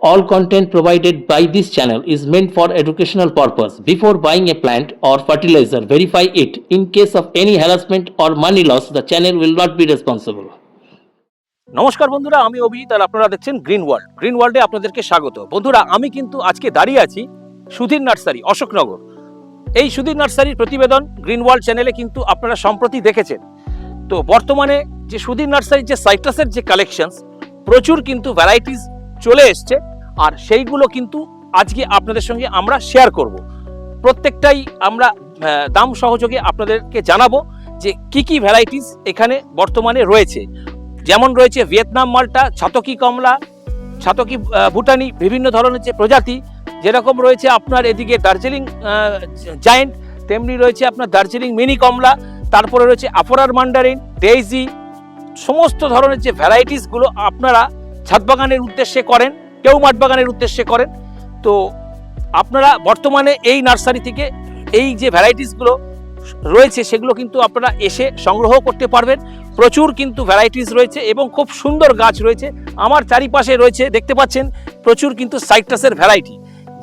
All content provided by this channel is meant for educational purpose. Before buying a plant or fertilizer, verify it. In case of any harassment or money loss, the channel will not be responsible. নমস্কার বন্ধুরা আমি অভিজিৎ আর আপনারা দেখছেন green world green ওয়ার্ল্ডে আপনাদেরকে স্বাগত বন্ধুরা আমি কিন্তু আজকে দাঁড়িয়ে আছি সুধীর নার্সারি অশোকনগর এই সুধীর নার্সারির প্রতিবেদন গ্রিন ওয়ার্ল্ড চ্যানেলে কিন্তু আপনারা সম্প্রতি দেখেছেন তো বর্তমানে যে সুধীর নার্সারির যে সাইট্রাসের যে কালেকশনস প্রচুর কিন্তু ভ্যারাইটিস চলে এসছে, আর সেইগুলো কিন্তু আজকে আপনাদের সঙ্গে আমরা শেয়ার করব। প্রত্যেকটাই আমরা দাম সহযোগে আপনাদেরকে জানাব যে কি কি ভ্যারাইটিস এখানে বর্তমানে রয়েছে। যেমন রয়েছে ভিয়েতনাম মালটা, ছাতকি কমলা, ছাতকি ভুটানি, বিভিন্ন ধরনের যে প্রজাতি, যেরকম রয়েছে আপনার এদিকে দার্জিলিং জায়েন্ট তেমনি রয়েছে আপনার দার্জিলিং মিনি কমলা, তারপরে রয়েছে আফরার মান্ডারিন ডেইজি সমস্ত ধরনের যে ভ্যারাইটিসগুলো আপনারা ছাদ বাগানের উদ্দেশ্যে করেন, কেউ মাঠ বাগানের উদ্দেশ্যে করেন। তো আপনারা বর্তমানে এই নার্সারি থেকে এই যে ভ্যারাইটিসগুলো রয়েছে, সেগুলো কিন্তু আপনারা এসে সংগ্রহ করতে পারবেন। প্রচুর কিন্তু ভ্যারাইটিস রয়েছে এবং খুব সুন্দর গাছ রয়েছে। আমার চারিপাশে রয়েছে, দেখতে পাচ্ছেন, প্রচুর কিন্তু সাইট্রাসের ভ্যারাইটি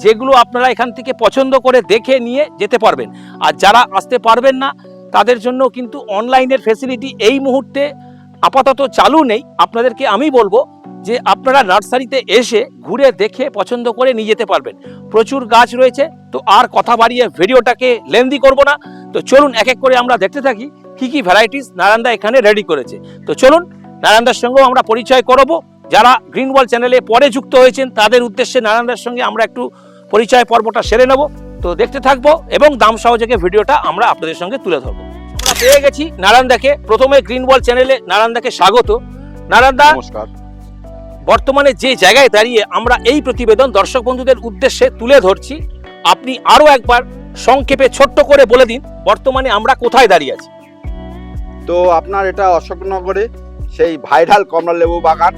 যেগুলো আপনারা এখান থেকে পছন্দ করে দেখে নিয়ে যেতে পারবেন। আর যারা আসতে পারবেন না, তাদের জন্য কিন্তু অনলাইনের ফেসিলিটি এই মুহূর্তে আপাতত চালু নেই। আপনাদেরকে আমি বলব যে আপনারা নার্সারিতে এসে ঘুরে দেখে পছন্দ করে নিয়ে যেতে পারবেন। প্রচুর গাছ রয়েছে, তো আর কথা বাড়িয়ে ভিডিওটাকে লেন্দি করব না। তো চলুন এক এক করে আমরা দেখতে থাকি কি কি ভ্যারাইটিস নারায়ণদা এখানে রেডি করেছে। তো চলুন, নারায়ণদার সঙ্গেও আমরা পরিচয় করব। যারা গ্রিন ওয়াল চ্যানেলে পরে যুক্ত হয়েছেন, তাদের উদ্দেশ্যে নারায়ণদার সঙ্গে আমরা একটু পরিচয় পর্বটা সেরে নেব। তো দেখতে থাকব এবং দাম সহযোগে ভিডিওটা আমরা আপনাদের সঙ্গে তুলে ধরবো। আমরা পেয়ে গেছি নারায়ণদাকে। প্রথমে গ্রিন ওয়াল চ্যানেলে নারায়ণদাকে স্বাগত। নারায়ণদা, নমস্কার। বর্তমানে যে জায়গায় দাঁড়িয়ে আমরা এই প্রতিবেদন দর্শক বন্ধুদের উদ্দেশ্যে তুলে ধরছি আপনি আরও একবার সংক্ষেপে ছোট্ট করে বলে দিন বর্তমানে আমরা কোথায় দাঁড়িয়ে আছি। তো আপনার এটা অশোকনগরে সেই ভাইরাল কমলা লেবু বাগান।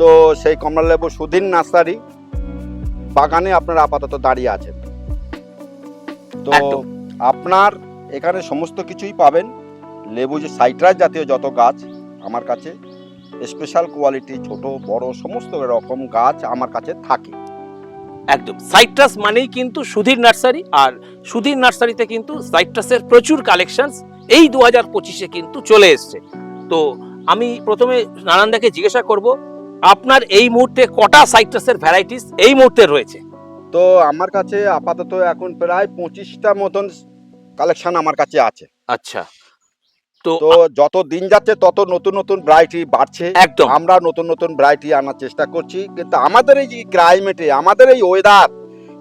তো সেই কমলা লেবু সুধীর নার্সারি বাগানে আপনারা আপাতত দাঁড়িয়ে আছেন। তো আপনার এখানে সমস্ত কিছুই পাবেন। লেবু যে সাইট্রাস জাতীয় যত গাছ আমার কাছে স্পেশাল কোয়ালিটি ছোট বড় সমস্ত রকম গাছ আমার কাছে থাকে। একদম। সাইট্রাস মানেই কিন্তু সুধীর নার্সারি আর সুধীর নার্সারিতে কিন্তু সাইট্রাসের প্রচুর কালেকশনস এই দু হাজার পঁচিশে কিন্তু চলে এসছে। তো আমি প্রথমে নারায়ণদাকে জিজ্ঞাসা করব আপনার এই মুহূর্তে কটা সাইট্রাসের ভ্যারাইটিস এই মুহূর্তে রয়েছে? তো আমার কাছে আপাতত এখন প্রায় পঁচিশটা মতন কালেকশন আমার কাছে আছে। আচ্ছা। তো যত দিন যাচ্ছে তত নতুন নতুন ভ্যারাইটি বাড়ছে। একদম। আমরা নতুন নতুন ভ্যারাইটি আনার চেষ্টা করছি। কিন্তু আমাদের এই যে ক্লাইমেটে আমাদের এই ওয়েদার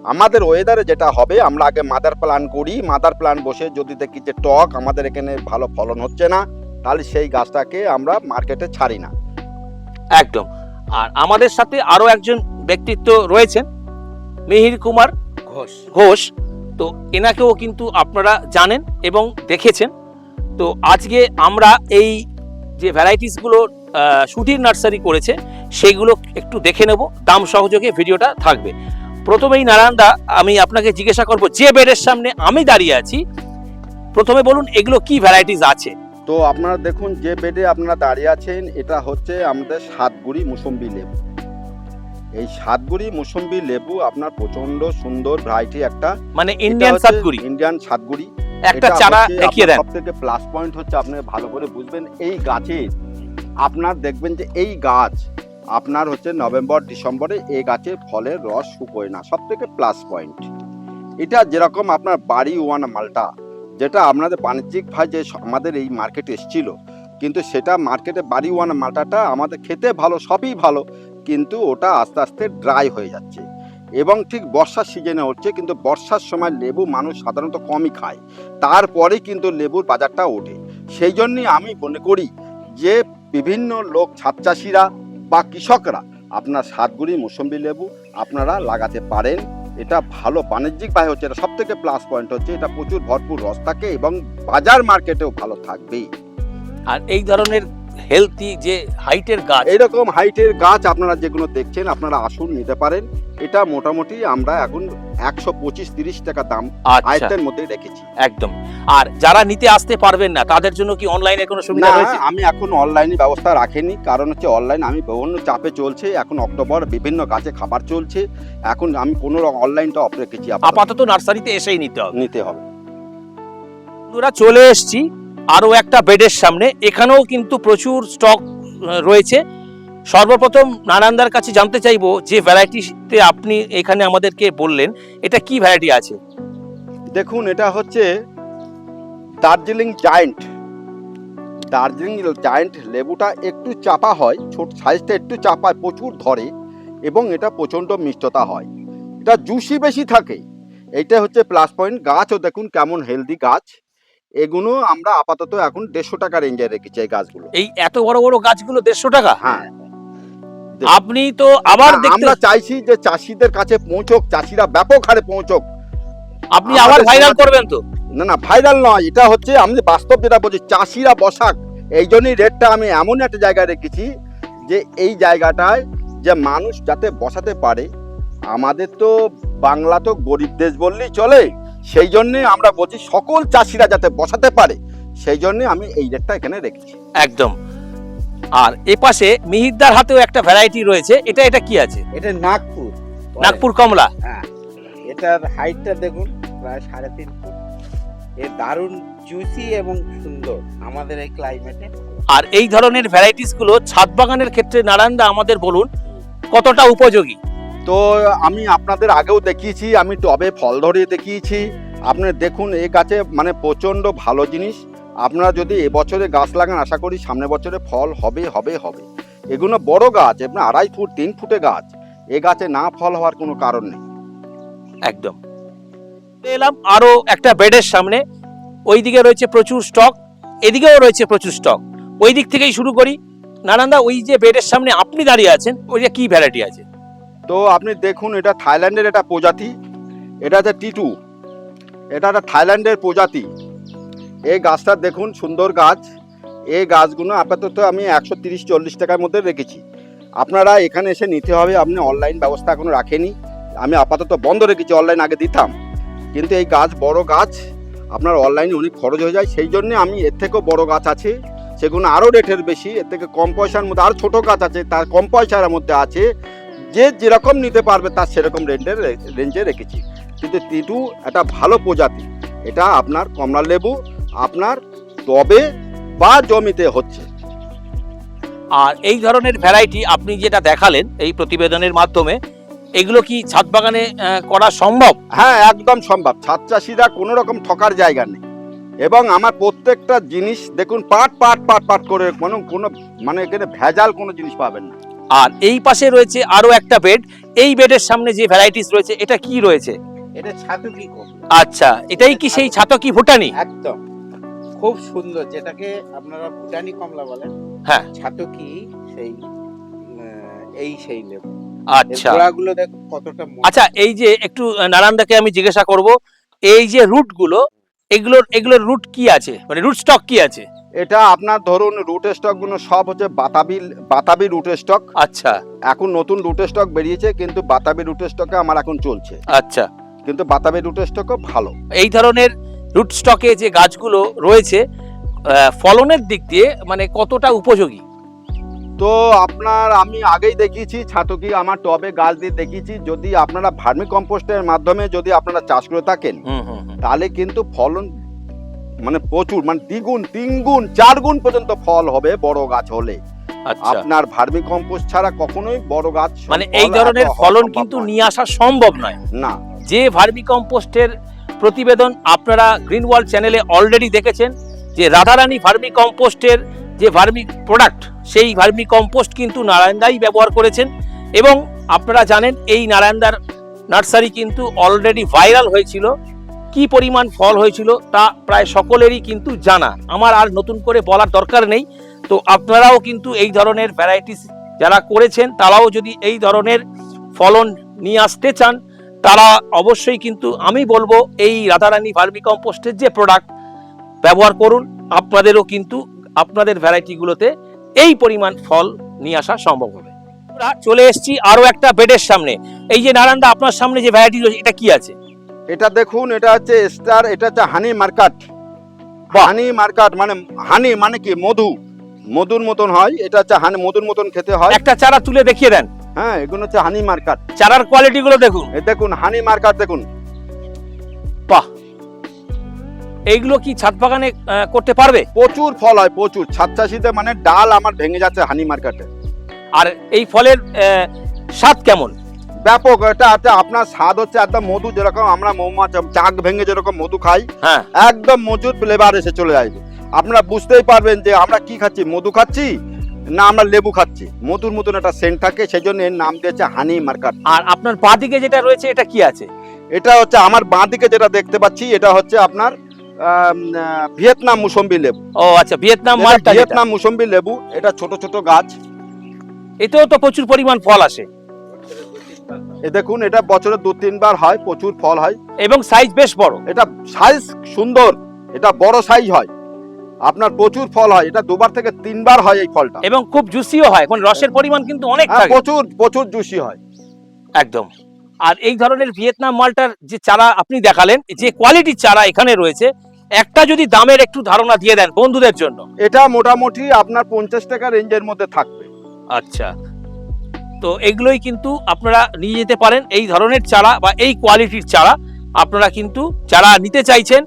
আমাদের ওয়েদারে যেটা হবে আমরা আগে মাদার প্ল্যান করি। মাদার প্ল্যান বসে যদি দেখি যে টক আমাদের এখানে ভালো ফলন হচ্ছে না তাহলে সেই গাছটাকে আমরা মার্কেটে ছাড়ি না। একদম। আর আমাদের সাথে আরও একজন ব্যক্তিত্ব রয়েছেন মিহির কুমার ঘোষ। ঘোষ। তো এনাকেও কিন্তু আপনারা জানেন এবং দেখেছেন। তো আজকে আমরা এই যে ভ্যারাইটিসগুলো সুধীর নার্সারি করেছে সেগুলো একটু দেখে নেব। দাম সহযোগে ভিডিওটা থাকবে। প্রথমেই নারায়ণদা আমি আপনাকে জিজ্ঞাসা করব যে বেডের সামনে আমি দাঁড়িয়ে আছি প্রথমে বলুন এগুলো কি ভ্যারাইটিস আছে? তো আপনারা দেখুন যে বেডে আপনারা দাঁড়িয়ে আছেন এটা হচ্ছে আমাদের সাতগুড়ি মুসম্বি লেবু। এই সাতগুড়ি মুসম্বি লেবু আপনার প্রচণ্ড সুন্দর ভ্যারাইটি একটা। মানে ইন্ডিয়ান সাতগুড়ি? ইন্ডিয়ান সাতগুড়ি। একটা চারা দেখিয়ে দেন। সব থেকে প্লাস পয়েন্ট হচ্ছে আপনি ভালো করে বুঝবেন এই গাছে আপনার দেখবেন যে এই গাছ আপনার হচ্ছে নভেম্বর ডিসেম্বরে এই গাছে ফলের রস শুকোয় না। সব থেকে প্লাস পয়েন্ট এটা যেরকম আপনার বাড়ি ওয়ান মালটা যেটা আপনাদের বাণিজ্যিকভাবে যে আমাদের এই মার্কেটে এসেছিল কিন্তু সেটা মার্কেটে বাড়ি ওয়ান মালটাটা আমাদের খেতে ভালো সবই ভালো কিন্তু ওটা আস্তে আস্তে ড্রাই হয়ে যাচ্ছে। এবং ঠিক বর্ষার সিজনে হচ্ছে কিন্তু বর্ষার সময় লেবু মানুষ সাধারণত কমই খায়। তারপরে কিন্তু লেবুর বাজারটা ওঠে। সেই জন্যই আমি মনে করি যে বিভিন্ন লোক ছাদ চাষিরা বা কৃষকরা আপনার সাতগুড়ি মৌসম্বি লেবু আপনারা লাগাতে পারেন। এটা ভালো বাণিজ্যিক ব্যয় হচ্ছে এটা সব থেকে প্লাস পয়েন্ট হচ্ছে এটা প্রচুর ভরপুর রস থাকে এবং বাজার মার্কেটেও ভালো থাকবেই আর এই ধরনের হেলদি যে হাইটের গাছ এরকম হাইটের গাছ আপনারা যেগুলো দেখছেন আপনারা আসুন নিতে পারেন। এটা মোটামুটি আমরা এখন একশো পঁচিশ তিরিশ টাকা দাম আচ্ছা। আয়ত্তের মধ্যে রেখেছি। একদম। আর যারা নিতে আসতে পারবেন না তাদের জন্য কি অনলাইনে কোনো সুবিধা রয়েছে? আমি এখন অনলাইনে ব্যবস্থা রাখিনি। কারণ হচ্ছে অনলাইন আমি বিভিন্ন চাপে চলছে। এখন অক্টোবর বিভিন্ন গাছে খাবার চলছে। এখন আমি কোনো অনলাইনটা অফ রেখেছি আপাতত। আপাতত নার্সারিতে এসেই নিতে হবে। নিতে হবে। বন্ধুরা চলে এসেছি আরও একটা বেডের সামনে। এখানেও কিন্তু প্রচুর স্টক রয়েছে। সর্বপ্রথম নানান্দার কাছে জানতে চাইব যে ভ্যারাইটিতে আপনি এখানে আমাদেরকে বললেন এটা কি ভ্যারাইটি আছে? দেখুন এটা হচ্ছে দার্জিলিং জায়েন্ট দার্জিলিং জায়েন্ট লেবুটা একটু চাপা হয় ছোট সাইজটা একটু চাপা প্রচুর ধরে এবং এটা প্রচণ্ড মিষ্টতা হয়। এটা জুসি বেশি থাকে। এইটা হচ্ছে প্লাস পয়েন্ট গাছও দেখুন কেমন হেলদি গাছ। এগুলো আমরা আপাতত এখন দেড়শো টাকা রেঞ্জে রেখেছি এই গাছগুলো। এই এত বড় বড় গাছগুলো দেড়শো টাকা? হ্যাঁ। আপনি তো আবার আমরা চাইছি যে চাষিদের কাছে পৌঁছক চাষিরা ব্যাপক হারে পৌঁছক। আপনি আবার ভাইরাল করবেন তো? না না ভাইরাল নয় এটা হচ্ছে আমি বাস্তব যেটা বলছি চাষিরা বসাক। এই জন্যই রেটটা আমি এমন একটা জায়গায় রেখেছি যে এই জায়গাটায় যে মানুষ যাতে বসাতে পারে আমাদের তো বাংলা তো গরিব দেশ বললেই চলে। সেই জন্যে আমরা বলছি সকল চাষিরা যাতে বসাতে পারে সেই জন্যে আমি এই রেটটা এখানে রেখেছি। একদম। আর এ পাশে মিহিরদার হাতেও একটা ভ্যারাইটি রয়েছে। এটা এটা কি আছে? এটা নাগপুর। নাগপুর কমলা। হ্যাঁ এটার হাইটটা দেখুন প্রায় সাড়ে তিন ফুট। এর দারুণ জুসি এবং সুন্দর আমাদের এই ক্লাইমেটে আর এই ধরনের ভ্যারাইটিসগুলো ছাদ বাগানের ক্ষেত্রে নারায়ণদা আমাদের বলুন কতটা উপযোগী? তো আমি আপনাদের আগেও দেখিয়েছি আমি টবে ফল ধরিয়ে দেখিয়েছি। আপনি দেখুন এই গাছে মানে প্রচণ্ড ভালো জিনিস। আপনারা যদি এবছরে গাছ লাগান আশা করি সামনের বছরে ফল হবে হবে হবে। এগুলো বড় গাছ আপনার আড়াই ফুট তিন ফুটে গাছ। এ গাছে না ফল হওয়ার কোনো কারণ নেই। একদম। এলাম আরও একটা বেডের সামনে। ওইদিকে রয়েছে প্রচুর স্টক এদিকেও রয়েছে প্রচুর স্টক। ওই দিক থেকেই শুরু করি। নানান্দা ওই যে বেডের সামনে আপনি দাঁড়িয়ে আছেন ওই যে কি ভ্যারাইটি আছে? তো আপনি দেখুন এটা থাইল্যান্ডের একটা প্রজাতি এটা হচ্ছে টিটু। এটা একটা থাইল্যান্ডের প্রজাতি। এই গাছটা দেখুন, সুন্দর গাছ। এই গাছগুলো আপাতত আমি একশো তিরিশ, চল্লিশ টাকার মধ্যে রেখেছি। আপনারা এখানে এসে নিতে হবে, আপনি অনলাইন ব্যবস্থা এখনও রাখেনি। আমি আপাতত বন্ধ রেখেছি, অনলাইন আগে দিতাম। কিন্তু এই গাছ বড় গাছ, আপনার অনলাইনে অনেক খরচ হয়ে যায়। সেই জন্য আমি এর থেকেও বড় গাছ আছে, সেগুলো আরও রেটের বেশি, এর থেকে কম পয়সার মধ্যে আরও ছোটো গাছ আছে, তার কম পয়সার মধ্যে আছে। যে যেরকম নিতে পারবে, তার সেরকম রেঞ্জের রেঞ্জে রেখেছি। কিন্তু তিটু একটা ভালো প্রজাতি, এটা আপনার কমলা লেবু আপনার টবে বা জমিতে হচ্ছে। আর এই ধরনের ভ্যারাইটি আপনি যেটা দেখালেন এই প্রতিবেদনের মাধ্যমে এগুলো কি ছাদ বাগানে করা সম্ভব? হ্যাঁ একদম সম্ভব। ছাদ চাষিরা কোনো রকম ঠকার জায়গা নেই। এবং আমার প্রত্যেকটা জিনিস দেখুন পাট পাট পাট পাট করে কোনো কোনো মানে এখানে ভেজাল কোনো জিনিস পাবেন না। আর এই পাশে রয়েছে আরও একটা বেড এই বেডের সামনে যে ভ্যারাইটিস রয়েছে এটা কি রয়েছে? এটা ছাতু কি আচ্ছা এটাই কি সেই ছাতকি ভুটানি? একদম। খুব সুন্দর যেটাকে আপনারা ভুটানি কমলা বলেন। হ্যাঁ। ছাতু কি সেই এই সেই লেবু। আচ্ছা। গোড়াগুলো দেখুন কতটা আচ্ছা এই যে একটু নারায়ণদাকে আমি জিজ্ঞাসা করব এই যে রুটগুলো এগুলোর এগুলোর রুট কি আছে? মানে রুট স্টক কি আছে? এটা আপনার ধরুন রুট স্টকগুলো সব হচ্ছে বাতাবি বাতাবি রুট স্টক। আচ্ছা। এখন নতুন রুট স্টক বেরিয়েছে কিন্তু বাতাবি রুট স্টকে আমার এখন চলছে। আচ্ছা। কিন্তু বাতাবি রুট স্টকও ভালো। এই ধরনের রুট স্টকে যে গাছগুলো রয়েছে ফলনের দিক দিয়ে মানে কতটা উপযোগী? তো আপনার আমি আগেই দেখিয়েছি ছাতকি আমার টবে গাছ দিয়ে দেখিয়েছি যদি আপনারা ভার্মি কম্পোস্টের মাধ্যমে যদি আপনারা চাষ করে থাকেন। তাহলে কিন্তু ফলন মানে প্রচুর মানে দ্বিগুণ তিনগুণ চার গুণ পর্যন্ত ফল হবে বড় গাছ হলে। আচ্ছা। আপনার ভার্মি কম্পোস্ট ছাড়া কখনোই বড় গাছ মানে এই ধরনের ফলন কিন্তু নিয়ে। আসা সম্ভব নয়। না। যে ভার্মি কম্পোস্টের প্রতিবেদন আপনারা গ্রিন ওয়ার্ল্ড চ্যানেলে অলরেডি দেখেছেন, যে রাধারানী ভার্মি কম্পোস্টের যে ভার্মি প্রোডাক্ট সেই ভার্মি কম্পোস্ট কিন্তু নারায়ণদাই ব্যবহার করেছেন এবং আপনারা জানেন এই নারায়ণদার নার্সারি কিন্তু অলরেডি ভাইরাল হয়েছিল। কি পরিমাণ ফল হয়েছিল তা প্রায় সকলেরই কিন্তু জানা। আমার আর নতুন করে বলার দরকার নেই। তো আপনারাও কিন্তু এই ধরনের ভ্যারাইটিস যারা করেছেন, তারাও যদি এই ধরনের ফলন নিয়ে আসতে চান তারা অবশ্যই কিন্তু আমি বলব এই রাধারানী ভার্মি কম্পোস্টের যে প্রোডাক্ট ব্যবহার করুন আপনাদেরও কিন্তু আপনাদের ভ্যারাইটিগুলোতে এই পরিমাণ ফল নিয়ে আসা সম্ভব হবে। আমরা চলে এসেছি আরও একটা বেডের সামনে। এই যে নারায়ণদা আপনার সামনে যে ভ্যারাইটি রয়েছে এটা কি আছে? এটা দেখুন এটা হচ্ছে স্টার এটা হচ্ছে হানি মার্কাট। হানি মার্কাট মানে হানি মানে কি? মধু। মধুর মতন হয় এটা হচ্ছে হানি মধুর মতন খেতে হয়। একটা চারা তুলে দেখিয়ে দেন। হ্যাঁ এগুলো হচ্ছে হানি মার্কাট চারার কোয়ালিটি গুলো দেখুন। দেখুন হানি মার্কাট দেখুন। বাহ। এইগুলো কি ছাদ বাগানে করতে পারবে? প্রচুর ফল হয় প্রচুর। ছাদ চাষিতে মানে ডাল আমার ভেঙে যাচ্ছে হানি মার্কাটে আর এই ফলের স্বাদ কেমন? ব্যাপক এটা হচ্ছে আপনার স্বাদ হচ্ছে একদম মধু যেরকম আমরা মৌমাছি চাক ভেঙে যেরকম মধু খাই হ্যাঁ। একদম মজুর ফ্লেভার এসে চলে আসবে। আপনারা বুঝতেই পারবেন যে আমরা কি খাচ্ছি মধু খাচ্ছি না আমরা লেবু খাচ্ছি। মধুর মতন একটা সেন্ট থাকে সেই জন্য এর নাম দিয়েছে হানি মার্কার আর আপনার বাঁ দিকে যেটা রয়েছে এটা কি আছে? এটা হচ্ছে আমার বাঁ দিকে যেটা দেখতে পাচ্ছি এটা হচ্ছে আপনার ভিয়েতনাম মুসম্বি লেবু। ও আচ্ছা ভিয়েতনাম মালটা ভিয়েতনাম মুসম্বি লেবু এটা ছোট ছোট গাছ। এতেও তো প্রচুর পরিমাণ ফল আসে। এ দেখুন এটা বছরে দু তিনবার হয় প্রচুর ফল হয়। এবং সাইজ বেশ বড়। এটা সাইজ সুন্দর এটা বড় সাইজ হয়। আপনার প্রচুর ফল হয় এটা দুবার থেকে তিনবার হয় এই ফলটা। এবং খুব জুসিও হয় এখন রসের পরিমাণ কিন্তু অনেক হ্যাঁ, থাকে। প্রচুর প্রচুর জুসি হয়। একদম। আর এই ধরনের ভিয়েতনাম মালটার যে চারা আপনি দেখালেন যে কোয়ালিটির চারা এখানে রয়েছে একটা যদি দামের একটু ধারণা দিয়ে দেন বন্ধুদের জন্য। এটা মোটামুটি আপনার পঞ্চাশ টাকা রেঞ্জের মধ্যে থাকবে। আচ্ছা। তো এগুলোই কিন্তু আপনারা নিয়ে যেতে পারেন এই ধরনের চারা বা এই কোয়ালিটির চারা। আপনারা কিন্তু যারা নিতে চাইছেন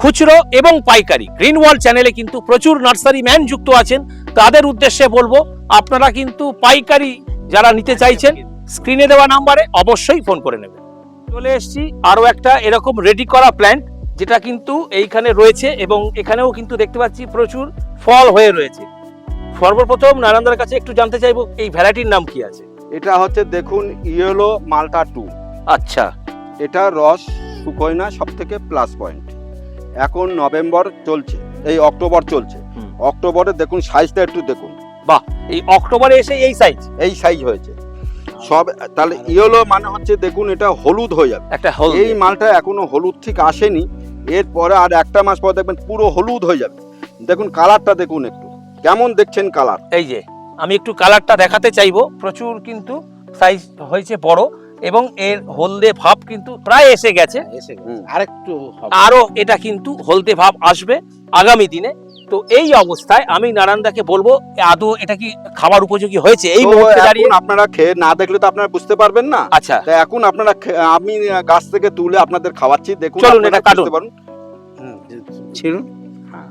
খুচরো এবং পাইকারি। গ্রিন ওয়ার্ল্ড চ্যানেলে কিন্তু প্রচুর নার্সারি ম্যান যুক্ত আছেন। তাদের উদ্দেশ্যে বলব আপনারা কিন্তু পাইকারি যারা নিতে চাইছেন স্ক্রিনে দেওয়া নাম্বারে অবশ্যই ফোন করে নেবেন। চলে এসেছি আরও একটা এরকম রেডি করা প্ল্যান্ট যেটা কিন্তু এইখানে রয়েছে এবং এখানেও কিন্তু দেখতে পাচ্ছি প্রচুর ফল হয়ে রয়েছে। সর্বপ্রথম নারায়ণদার কাছে একটু জানতে চাইব এই ভ্যারাইটির নাম কি আছে? এটা হচ্ছে দেখুন ইয়েলো মালটা টু আচ্ছা। এটা রস শুকোয় না সব থেকে প্লাস পয়েন্ট এখন নভেম্বর চলছে এই অক্টোবর চলছে। অক্টোবরে দেখুন সাইজটা একটু দেখুন। বাহ এই অক্টোবরে এসে এই সাইজ? এই সাইজ হয়েছে। সব তাহলে ইয়েলো মানে হচ্ছে দেখুন এটা হলুদ হয়ে যাবে। একটা এই মালটা এখনও হলুদ ঠিক আসেনি। এরপরে আর একটা মাস পর দেখবেন পুরো হলুদ হয়ে যাবে। দেখুন কালারটা দেখুন একটু। কেমন দেখছেন কালার? এই যে আমি একটু কালারটা দেখাতে চাইব। প্রচুর কিন্তু সাইজ হয়েছে বড়। এবং এর হলদে ভাব কিন্তু প্রায় এসে গেছে। এসে আরেকটু হবে। আরও এটা কিন্তু হলদে ভাব আসবে আগামী দিনে। তো এই অবস্থায় আমি নারায়ণদাকে বলব আদৌ এটা কি খাবার উপযোগী হয়েছে? এই মুহূর্তে দাঁড়িয়ে আপনারা খেয়ে না দেখলে তো আপনারা বুঝতে পারবেন না। আচ্ছা। তা এখন আপনারা আমি গাছ থেকে তুলে আপনাদের খাওয়াচ্ছি। দেখুন চলুন, এটা কাটুন। পারুন। ছিড়ুন। হ্যাঁ।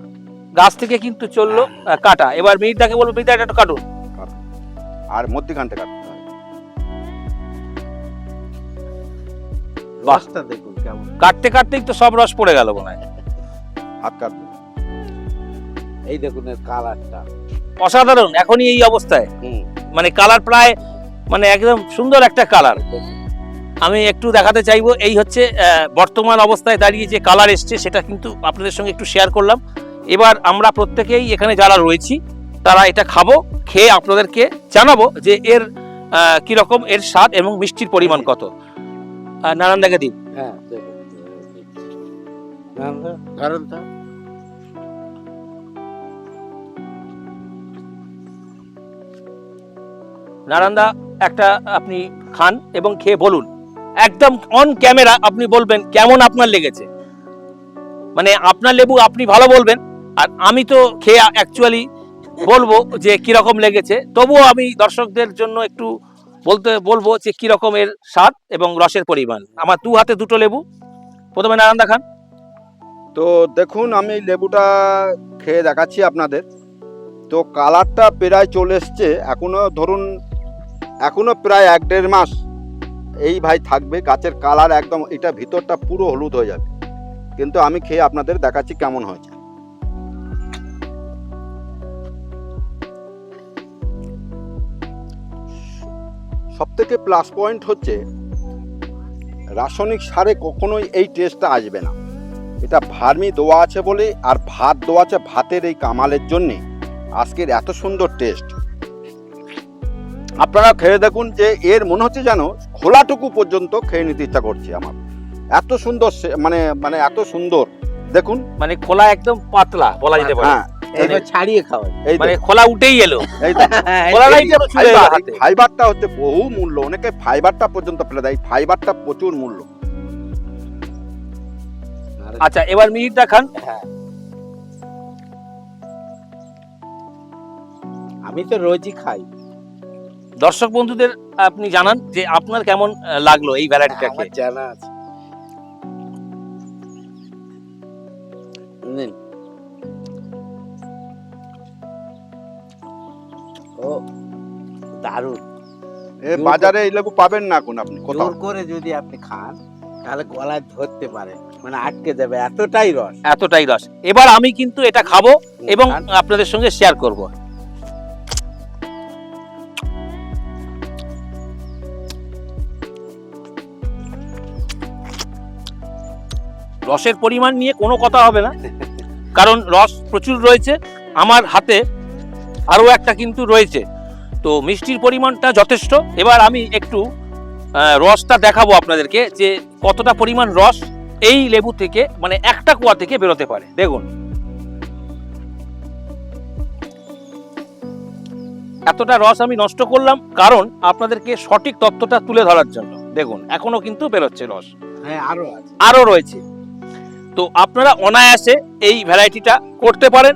গাছ থেকে কিন্তু চলল কাটা। এবার মিহিরদাকে বলব মিহিরদা এটা একটু কাটুন। আর মধ্যখানটা কাটতে হবে। রসটা দেখুন কেমন। কাটতে কাটতেই তো সব রস পড়ে গেল মনে হয়। হাত কাটবে এই দেখুন এর কালারটা। অসাধারণ এখনই এই অবস্থায়। মানে কালার প্রায় মানে একদম সুন্দর একটা কালার। আমি একটু দেখাতে চাইব এই হচ্ছে বর্তমান অবস্থায় দাঁড়িয়ে যে কালার এসছে সেটা কিন্তু আপনাদের সঙ্গে একটু শেয়ার করলাম। এবার আমরা প্রত্যেকেই এখানে যারা রয়েছি তারা এটা খাব খেয়ে আপনাদেরকে জানাব যে এর কীরকম এর স্বাদ এবং মিষ্টির পরিমাণ কত। নারায়ণ দেখে দিন। হ্যাঁ তো, নারায়ণদা? একটা আপনি খান এবং খেয়ে বলুন। একদম অন ক্যামেরা আপনি বলবেন কেমন আপনার লেগেছে। মানে আপনার লেবু আপনি ভালো বলবেন আর আমি তো খেয়ে অ্যাকচুয়ালি বলব যে কীরকম লেগেছে। তবুও আমি দর্শকদের জন্য একটু বলতে, বলব যে কীরকম এর স্বাদ এবং রসের পরিমাণ। আমার দু হাতে দুটো লেবু। প্রথমে নারায়ণদা খান তো দেখুন, আমি লেবুটা খেয়ে দেখাচ্ছি আপনাদের। তো কালারটা প্রায় চলে এসছে। এখনও, ধরুন, এখনও প্রায় এক দেড় মাস এই ভাই থাকবে। গাছের কালার একদম, এটা ভিতরটা পুরো হলুদ হয়ে যাবে। কিন্তু আমি খেয়ে আপনাদের দেখাচ্ছি কেমন হয়েছে। সব থেকে প্লাস পয়েন্ট হচ্ছে রাসায়নিক সারে কখনোই এই টেস্টটা আসবে না। এটা ভার্মি দেওয়া আছে বলে আর ভাত দেওয়া আছে ভাতের এই কামালের জন্যে। আজকের এত সুন্দর টেস্ট আপনারা খেয়ে দেখুন যে এর মনে হচ্ছে যেন খোলাটুকু পর্যন্ত খেয়ে নিতে ইচ্ছা করছে আমার। এত সুন্দর মানে মানে এত সুন্দর। দেখুন। মানে খোলা একদম পাতলা বলা যেতে পারে। হ্যাঁ। এবার ছাড়িয়ে খাওয়াই মানে খোলা উঠেই এলো। এই দেখুন, খোলাটাই যেন চলে এলো ফাইবার হাতে। ফাইবারটা হচ্ছে বহু মূল্য। অনেকে ফাইবারটা পর্যন্ত ফেলে দেয়। ফাইবারটা প্রচুর মূল্য। আচ্ছা এবার দেখান হ্যাঁ। আমি তো রোজই খাই। দর্শক বন্ধুদের আপনি জানান যে আপনার কেমন লাগল এই ভ্যারাইটিটাকে? আমার জানা আছে। ও দারুণ। এ বাজারে এই লেবু পাবেন না এখন আপনি কোথাও? জোর করে যদি আপনি খান তাহলে গলায় ধরতে পারে মানে আটকে যাবে এতটাই রস। এতটাই রস। এবার আমি কিন্তু এটা খাব এবং আপনাদের সঙ্গে শেয়ার করব। রসের পরিমাণ নিয়ে কোনো কথা হবে না কারণ রস প্রচুর রয়েছে। আমার হাতে আরও একটা কিন্তু রয়েছে। তো মিষ্টির পরিমাণটা যথেষ্ট। এবার আমি একটু রসটা দেখাবো আপনাদেরকে যে কতটা পরিমাণ রস এই লেবু থেকে মানে একটা কুয়া থেকে বেরোতে পারে। দেখুন। এতটা রস আমি নষ্ট করলাম কারণ আপনাদেরকে সঠিক তথ্যটা তুলে ধরার জন্য। দেখুন এখনও কিন্তু বেরোচ্ছে রস। হ্যাঁ আরও রয়েছে। তো আপনারা অনায়াসে এই ভ্যারাইটিটা করতে পারেন।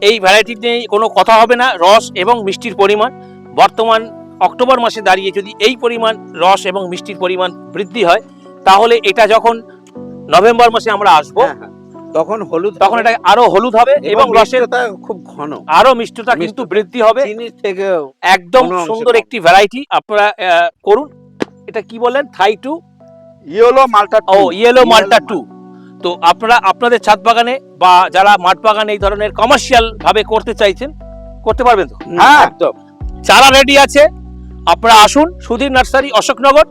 এই ভ্যারাইটি নিয়ে কোনো কথা হবে না রস এবং মিষ্টির পরিমাণ। বর্তমান অক্টোবর মাসে দাঁড়িয়ে যদি এই পরিমাণ রস এবং মিষ্টির পরিমাণ বৃদ্ধি হয় তাহলে এটা যখন নভেম্বর মাসে আমরা আসব হ্যাঁ, হ্যাঁ। তখন হলুদ তখন এটা আরও হলুদ হবে এবং রসের খুব ঘন। আরও মিষ্টতা কিন্তু বৃদ্ধি হবে। একদম সুন্দর একটি ভ্যারাইটি আপনারা করুন। এটা কি বলেন? থাই টু ইয়েলো মালটা ও ইয়েলো মাল্টা টু তো আপনারা আপনাদের ছাদ বাগানে বা যারা মাঠ বাগানে এই ধরনের কমার্শিয়াল ভাবে করতে চাইছেন করতে পারবেন তো? হ্যাঁ। একদম। চারা রেডি আছে। আপনারা আসুন সুধীর নার্সারি অশোকনগর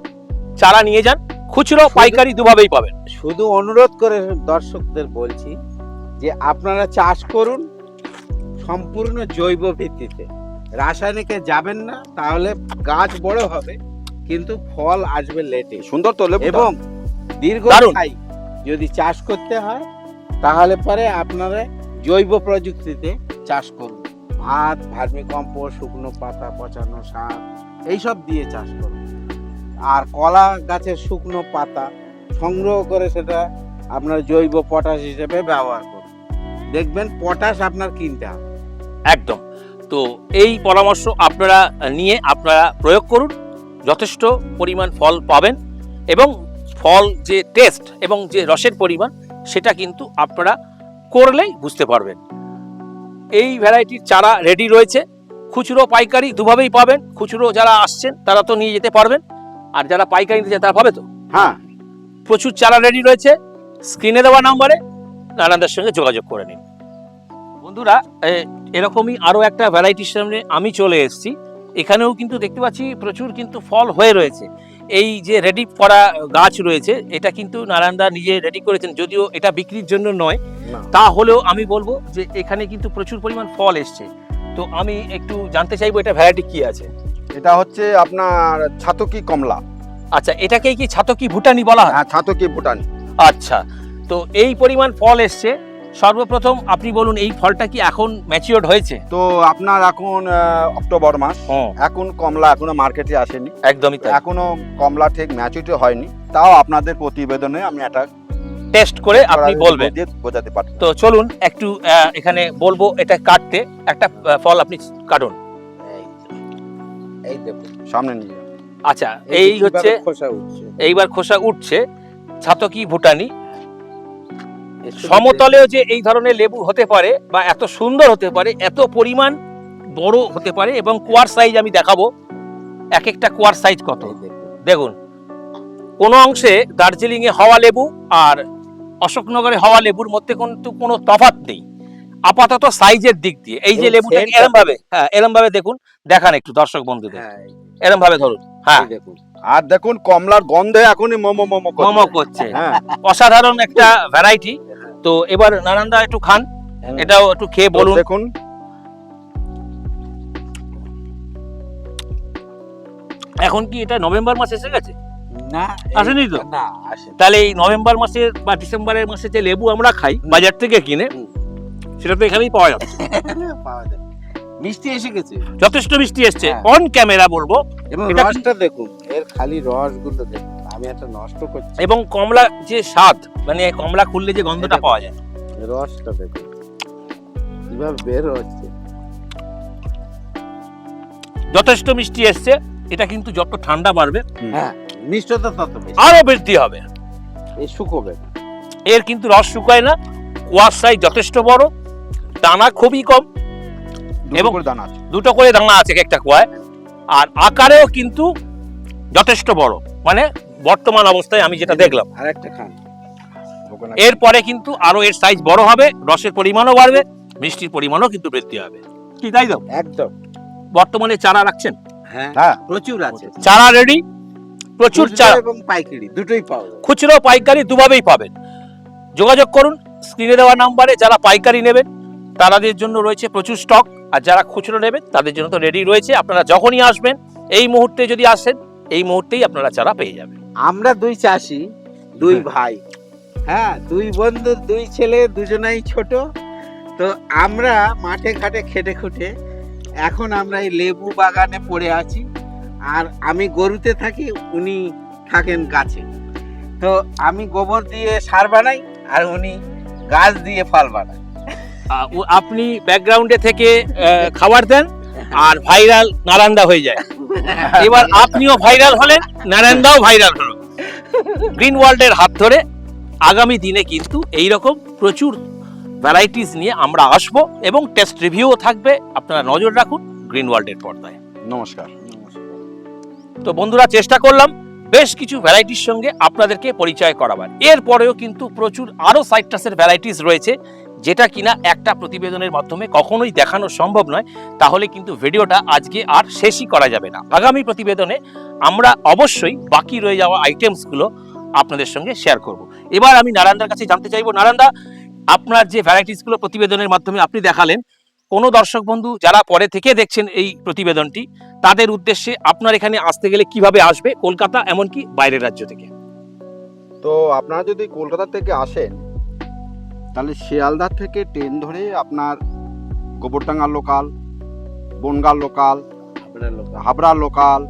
চারা নিয়ে যান। খুচরো পাইকারি দুভাবেই পাবেন। শুধু অনুরোধ করে দর্শকদের বলছি যে আপনারা চাষ করুন সম্পূর্ণ জৈব ভিত্তিতে। রাসায়নিকে যাবেন না তাহলে গাছ বড় হবে কিন্তু ফল আসবে লেটে। সুন্দর তো এবং দীর্ঘ। যদি চাষ করতে হয়, তাহলে পরে আপনারা জৈব প্রযুক্তিতে চাষ করুন। ভাত, ভার্মি কম্পোস্ট, শুকনো পাতা, পচানো সার এইসব দিয়ে চাষ করুন। আর কলা গাছের শুকনো পাতা সংগ্রহ করে সেটা আপনার জৈব পটাশ হিসেবে ব্যবহার করুন। দেখবেন পটাশ আপনার কিনতে হবে। একদম। তো এই পরামর্শ আপনারা নিয়ে আপনারা প্রয়োগ করুন। যথেষ্ট পরিমাণ ফল পাবেন এবং ফল যে টেস্ট এবং যে রসের পরিমাণ সেটা কিন্তু আপনারা করলেই বুঝতে পারবেন। এই ভ্যারাইটির চারা রেডি রয়েছে। খুচরো পাইকারি দুভাবেই পাবেন। খুচরো যারা আসছেন তারা তো নিয়ে যেতে পারবেন। আর যারা পাইকারি নিতে চান তারা পাবে তো? হ্যাঁ। প্রচুর চারা রেডি রয়েছে। স্ক্রিনে দেওয়া নাম্বারে নারায়ণদার সঙ্গে যোগাযোগ করে নিন। বন্ধুরা এরকমই আরও একটা ভ্যারাইটির সামনে আমি চলে এসেছি। এখানেও কিন্তু দেখতে পাচ্ছি প্রচুর কিন্তু ফল হয়ে রয়েছে। এই যে রেডি করা গাছ রয়েছে এটা কিন্তু নারায়ণদা নিজে রেডি করেছেন যদিও এটা বিক্রির জন্য নয়। তা হলেও আমি বলব যে এখানে কিন্তু প্রচুর পরিমাণ ফল এসছে। তো আমি একটু জানতে চাইব এটা ভ্যারাইটি কি আছে? এটা হচ্ছে আপনার ছাতকি কমলা। আচ্ছা এটাকেই কি ছাতকি ভুটানি বলা হয়? হ্যাঁ ছাতকি ভুটানি। আচ্ছা তো এই পরিমাণ ফল এসছে। সর্বপ্রথম আপনি বলুন এই ফলটা কি এখন ম্যাচিওর্ড হয়েছে? তো আপনার এখন অক্টোবর মাস। হ্যাঁ। এখন কমলা এখনও মার্কেটে আসেনি। একদমই তাই। এখনও কমলা ঠিক ম্যাচুরিটি হয়নি। তাও আপনাদের প্রতিবেদনে আমি একটা টেস্ট করে আপনি বলবেন। বোঝাতে পারি তো চলুন একটু এখানে বলব এটা কাটতে একটা ফল আপনি কাটুন। এই এই দেখুন। সামনে নিয়ে আচ্ছা এই হচ্ছে খোসা উঠছে। এইবার খোসা উঠছে। ছাতকি ভুটানি। সমতলেও যে এই ধরনের লেবু হতে পারে বা এত সুন্দর হতে পারে এত পরিমাণ বড় হতে পারে এবং কুয়ার সাইজ আমি দেখাবো। এক একটা কুয়ার সাইজ কত? দেখুন। কোনো অংশে দার্জিলিং এ হওয়া লেবু আর অশোকনগরে হওয়া লেবুর মধ্যে কিন্তু কোনো তফাৎ নেই। আপাতত সাইজের দিক দিয়ে। এই যে লেবুটা এরম ভাবে হ্যাঁ এরম ভাবে দেখুন দেখান একটু দর্শক বন্ধুদের। হ্যাঁ এরম ভাবে ধরুন হ্যাঁ। দেখুন। আর দেখুন কমলার গন্ধে এখনই মোমো মোমো। মোমো করছে। হ্যাঁ। অসাধারণ একটা ভ্যারাইটি তো এবার নারায়ণদা একটু খান এটাও একটু খেয়ে বলুন। দেখুন। এখন কি এটা নভেম্বর মাস এসে গেছে? না আসেনি তো? না তাহলে এই নভেম্বর মাসের বা ডিসেম্বরের মাসে যে লেবু আমরা খাই বাজার থেকে কিনে সেটা তো এখানেই পাওয়া যাবে পাওয়া যায়। মিষ্টি এসে গেছে। যথেষ্ট মিষ্টি এসছে। হ্যাঁ। অন ক্যামেরা বলব। এবং এটা দেখুন এর খালি রসগুলো দেখুন। আমি একটা নষ্ট করছি। এবং কমলা যে স্বাদ মানে কমলা খুললে যে গন্ধটা পাওয়া যায়। রসটা দেখুন কীভাবে বের হচ্ছে। যথেষ্ট মিষ্টি এসছে এটা কিন্তু যত ঠান্ডা বাড়বে হ্যাঁ মিষ্টতা তত বেশি। আরও বৃদ্ধি হবে। এই শুকোবে এর কিন্তু রস শুকায় না কুয়ার সাইজ যথেষ্ট বড় দানা খুবই কম দুটো এবং- করে দানা আছে। দুটো করে দানা আছে এক একটা কুয়ায় আর আকারেও কিন্তু যথেষ্ট বড় মানে বর্তমান অবস্থায় আমি যেটা দেখলাম। আর একটা খান এরপরে কিন্তু আরও এর সাইজ বড় হবে রসের পরিমাণও বাড়বে মিষ্টির পরিমাণও কিন্তু বৃদ্ধি হবে। কি তাই তো? একদম। বর্তমানে চারা রাখছেন? হ্যাঁ হ্যাঁ। প্রচুর আছে। চারা রেডি প্রচুর চারা। এবং পাইকারি দুটোই পাওয়া খুচরো পাইকারি দুভাবেই পাবেন। যোগাযোগ করুন স্ক্রিনে দেওয়া নাম্বারে যারা পাইকারি নেবেন তাদের জন্য রয়েছে প্রচুর স্টক আর যারা খুচরো নেবেন তাদের জন্য তো রেডি রয়েছে। আপনারা যখনই আসবেন এই মুহূর্তে যদি আসেন এই মুহূর্তেই আপনারা চারা পেয়ে যাবেন। আমরা দুই চাষি দুই হ্যাঁ। ভাই। হ্যাঁ দুই বন্ধু দুই ছেলে দুজনেই ছোট। তো আমরা মাঠে ঘাটে খেটে খুটে এখন আমরা এই লেবু বাগানে পড়ে আছি। আর আমি গরুতে থাকি উনি থাকেন গাছে। তো আমি গোবর দিয়ে সার বানাই আর উনি গাছ দিয়ে ফল বানায়। আপনি ব্যাকগ্রাউন্ডে থেকে খাবার দেন? আর ভাইরাল নারান্দা হয়ে যায়। এবার আপনিও ভাইরাল হলেন নারায়ণদাও ভাইরাল হলো। গ্রিন ওয়ার্ল্ডের হাত ধরে আগামী দিনে কিন্তু এই রকম প্রচুর ভ্যারাইটিস নিয়ে আমরা আসব এবং টেস্ট রিভিউও থাকবে। আপনারা নজর রাখুন গ্রিন ওয়ার্ল্ডের পর্দায়। নমস্কার। তো বন্ধুরা চেষ্টা করলাম বেশ কিছু ভ্যারাইটির সঙ্গে আপনাদেরকে পরিচয় করাবার। এরপরেও কিন্তু প্রচুর আরও সাইট্রাসের ভ্যারাইটিস রয়েছে। যেটা কিনা একটা প্রতিবেদনের মাধ্যমে কখনোই দেখানো সম্ভব নয়, তাহলে কিন্তু ভিডিওটা আজকে আর শেষই করা যাবে না। আগামী প্রতিবেদনে আমরা অবশ্যই বাকি রয়ে যাওয়া আইটেমসগুলো আপনাদের সঙ্গে শেয়ার করব। এবার আমি নারায়ণদার কাছে জানতে চাইব, নারায়ণদা, আপনার যে ভ্যারাইটিসগুলো প্রতিবেদনের মাধ্যমে আপনি দেখালেন, কোনো দর্শক বন্ধু যারা পরে থেকে দেখছেন এই প্রতিবেদনটি, তাদের উদ্দেশ্যে আপনার এখানে আসতে গেলে কীভাবে আসবে, কলকাতা এমনকি বাইরের রাজ্য থেকে? তো আপনারা যদি কলকাতা থেকে আসেন তাহলে শিয়ালদা থেকে ট্রেন ধরে আপনার Gobardanga local Bongaon local Habra local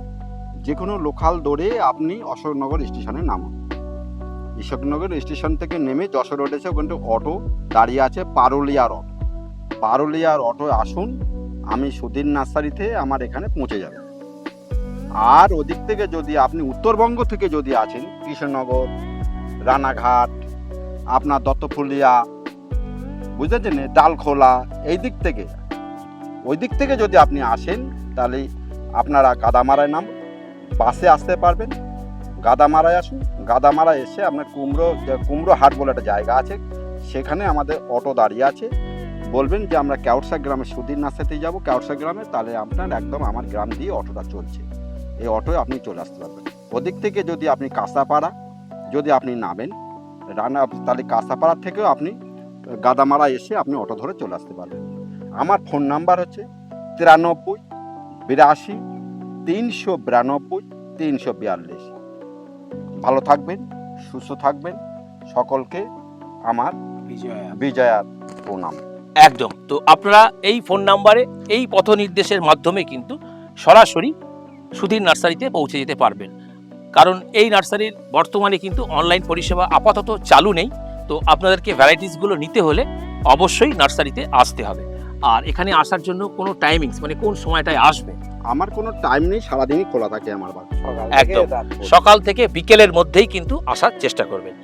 যে কোনো লোকাল ধরে আপনি অশোকনগর স্টেশনে নামান। অশোকনগর স্টেশন থেকে নেমে যশোর রোড এসে ওখানে অটো দাঁড়িয়ে আছে পারুলিয়ার অটো পারুলিয়ার অটো আসুন আমি সুধীর নার্সারিতে আমার এখানে পৌঁছে যাবে। আর ওদিক থেকে যদি আপনি উত্তরবঙ্গ থেকে যদি আছেন কৃষ্ণনগর রানাঘাট আপনার দত্তফুলিয়া বুঝতেছেন ডালখোলা এই দিক থেকে। ওই দিক থেকে যদি আপনি আসেন, তাহলে আপনারা গাদামারায় নাম, বাসে আসতে পারবেন। গাদামারায় আসুন। গাদামারায় এসে আপনার কুমড়ো কুমড়ো হাট বলে একটা জায়গা আছে, সেখানে আমাদের অটো দাঁড়িয়ে আছে। বলবেন যে আমরা ক্যাউটসা গ্রামে সুধীর নার্সারিতে যাব। ক্যাউটসা গ্রামে, তাহলে আপনার একদম আমার গ্রাম দিয়ে অটোটা চলছে। এই অটোয় আপনি চলে আসতে পারবেন। ওদিক থেকে যদি আপনি কাঁসাপাড়া, যদি আপনি নামেন রানা তাহলে কাঁসাপাড়া থেকেও আপনি গাদামারা এসে আপনি অটো ধরে চলে আসতে পারবেন। আমার ফোন নাম্বার হচ্ছে তিরানব্বই বিরাশি তিনশো বিরানব্বই তিনশো বিয়াল্লিশ। ভালো থাকবেন সুস্থ থাকবেন। সকলকে আমার বিজয়া। বিজয়ার প্রণাম। একদম। তো আপনারা এই ফোন নাম্বারে এই পথ নির্দেশের মাধ্যমে কিন্তু সরাসরি সুধীর নার্সারিতে পৌঁছে যেতে পারবেন। কারণ এই নার্সারির বর্তমানে কিন্তু অনলাইন পরিষেবা আপাতত চালু নেই। তো আপনাদেরকে ভ্যারাইটিসগুলো নিতে হলে অবশ্যই নার্সারিতে আসতে হবে। আর এখানে আসার জন্য কোনো টাইমিংস মানে কোন সময়টায় আসবে? আমার কোনো টাইম নেই সারাদিনই খোলা থাকে আমার সকাল একদম। থেকে সকাল থেকে বিকেলের মধ্যেই কিন্তু আসার চেষ্টা করবেন।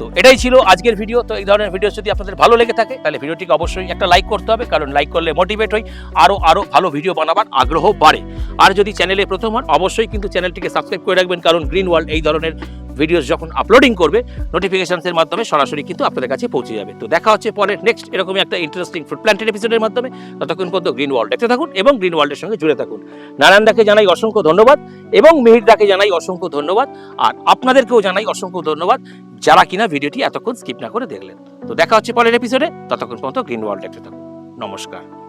তো এটাই ছিল আজকের ভিডিও তো এই ধরনের ভিডিও যদি আপনাদের ভালো লেগে থাকে তাহলে ভিডিওটিকে অবশ্যই একটা লাইক করতে হবে কারণ লাইক করলে মোটিভেট হই আরও আরও ভালো ভিডিও বানাবার আগ্রহ বাড়ে। আর যদি চ্যানেলে প্রথম হন অবশ্যই কিন্তু চ্যানেলটিকে সাবস্ক্রাইব করে রাখবেন কারণ গ্রিন ওয়ার্ল্ড এই ধরনের ভিডিওস যখন আপলোডিং করবে নোটিফিকেশনসের মাধ্যমে সরাসরি কিন্তু আপনাদের কাছে পৌঁছে যাবে। তো দেখা হচ্ছে পরে নেক্সট এরকমই একটা ইন্টারেস্টিং ফুড প্ল্যান্টের এপিসোডের মাধ্যমে। ততক্ষণ পর্যন্ত গ্রিন ওয়ার্ল্ড দেখতে থাকুন এবং গ্রিন ওয়ার্ল্ডের সঙ্গে জুড়ে থাকুন। নারায়ণদাকে জানাই অসংখ্য ধন্যবাদ এবং মিহিরদাকে জানাই অসংখ্য ধন্যবাদ। আর আপনাদেরকেও জানাই অসংখ্য ধন্যবাদ যারা কিনা ভিডিওটি এতক্ষণ স্কিপ না করে দেখলেন। তো দেখা হচ্ছে পরের এপিসোডে ততক্ষণ পর্যন্ত গ্রিন ওয়ার্ল্ড দেখতে থাকুন। নমস্কার।